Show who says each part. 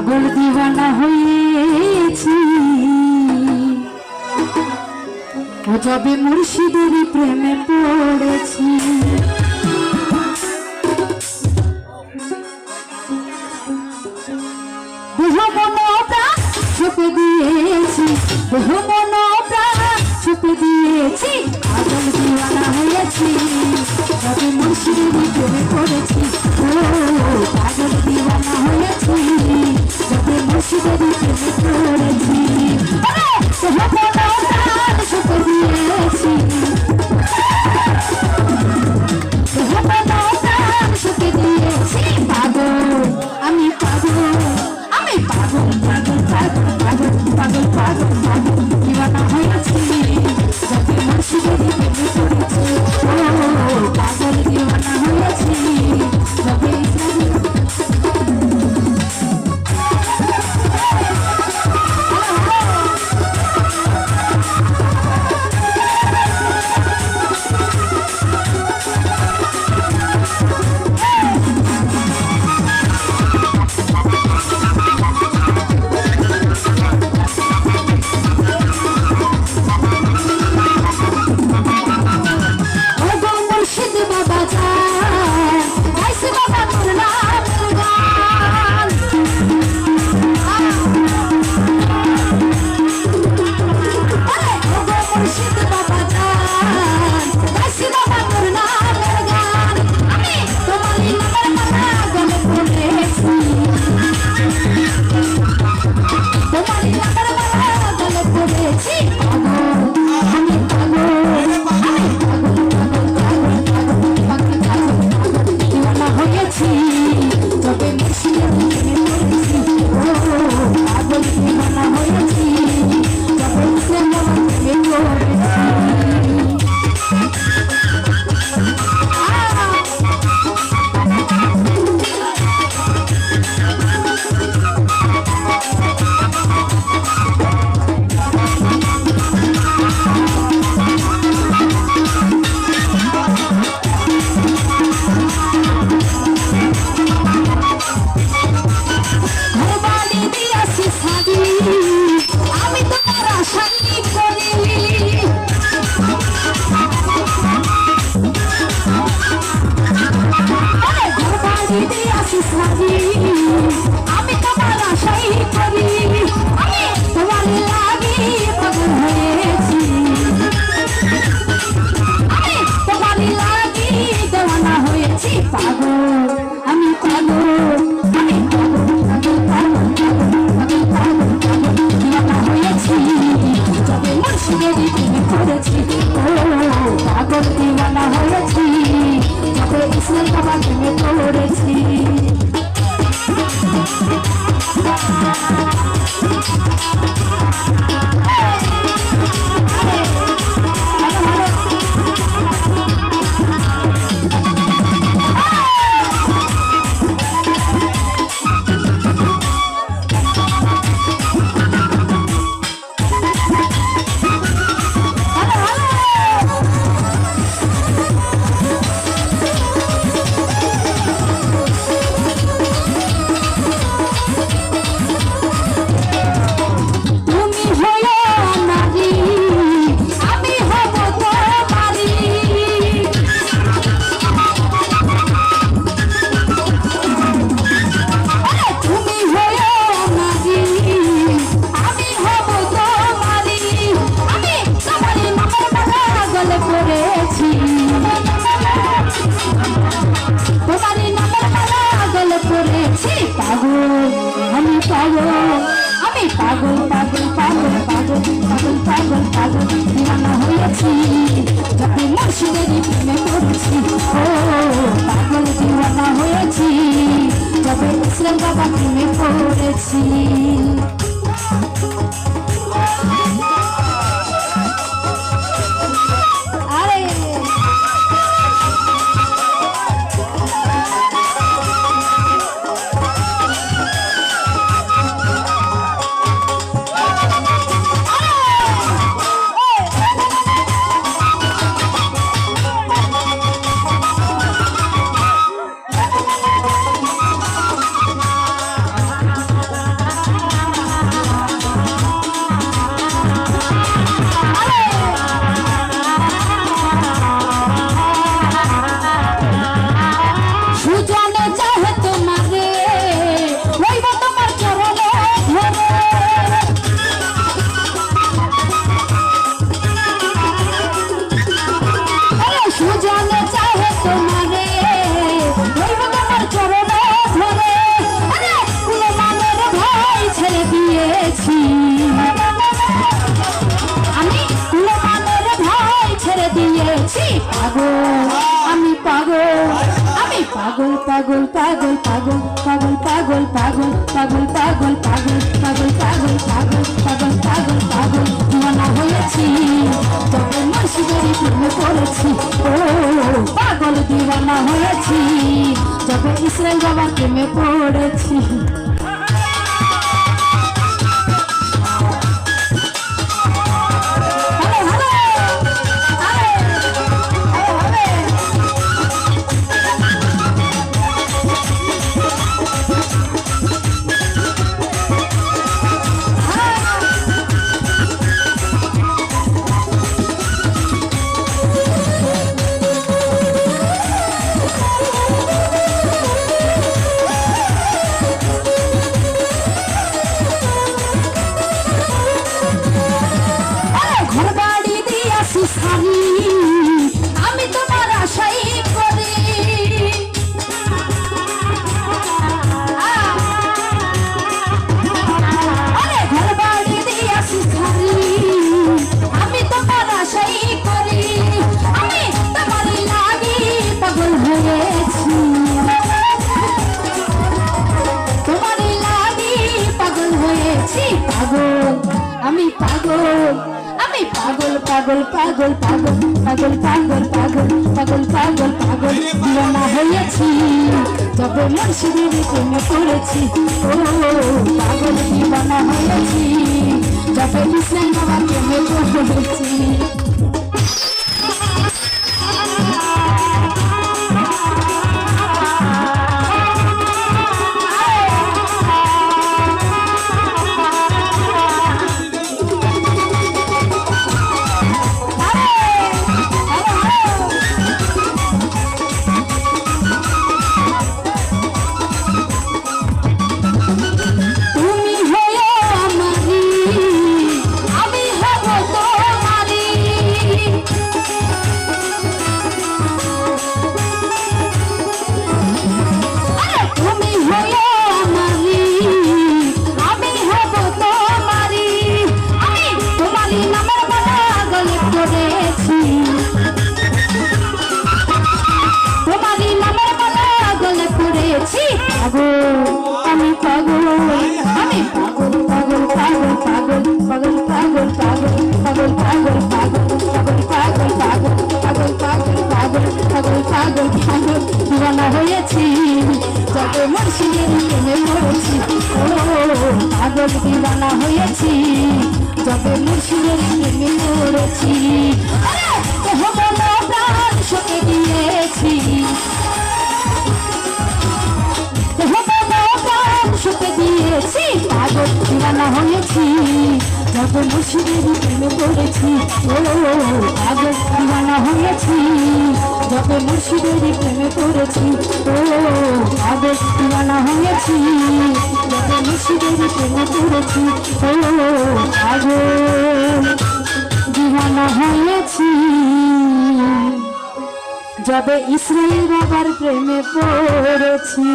Speaker 1: পাগল দিওয়ানা হয়েছি। যাবে মুর্শিদের প্রেমে পড়েছি। ছুপে দিয়েছি। পাগল দিওয়ানা হয়েছি। পাগল দিওয়ানা হয়েছি। Thank you. It's not me. তোমারই নামের পাগল করেছি পাগল, আমি পাগল আমি পাগল পাগল পাগল পাগল পাগল পাগল পাগল দিবানা হয়েছি যখন মুর্শিদেরই প্রেমে পড়েছি। ও, পাগল দিবানা হয়েছি যবে ইসলাম বাবা প্রেমে পড়েছি। পাগল পাগল পাগল পাগল পাগল পাগল পাগল পাগল পাগল পাগল পাগল পাগল পাগল পাগল পাগল পাগল দিওয়ানা হয়েছি তবে মুর্শিদেরই প্রেমে পড়েছি ও পাগল দিওয়ানা হয়েছি তবে ইসরায়েল বাবার প্রেমে পড়েছি পাগল পাগল পাগল পাগল পাগল পাগল পাগল পাগল পাগল। দিওয়ানা হয়েছি যবে মুর্শিদের প্রেমে পড়েছি। ও, পাগল দিওয়ানা হয়েছি তবে ইসলাম বাবা প্রেমে পড়েছি। পাগল আমি পাগল পাগল পাগল পাগল পাগল পাগল পাগল পাগল পাগল পাগল পাগল পাগল পাগল পাগল পাগল পাগল পাগল পাগল দিওয়ানা হয়েছি যত মুর্শিদের প্রেমে পড়েছি ও পাগল দিওয়ানা হয়েছি যত মুর্শিদের প্রেমে পড়েছি যত মুর্শিদের প্রেমে পড়েছি। ও পাগল দিওয়ানা হয়েছি। যত মুর্শিদের প্রেমে পড়েছি, ও পাগল দিওয়ানা হয়েছি। যত মুর্শিদের প্রেমে পড়েছি, ও পাগল দিওয়ানা হয়েছি। যবে ইসরায়েল বাবার প্রেমে পড়েছি।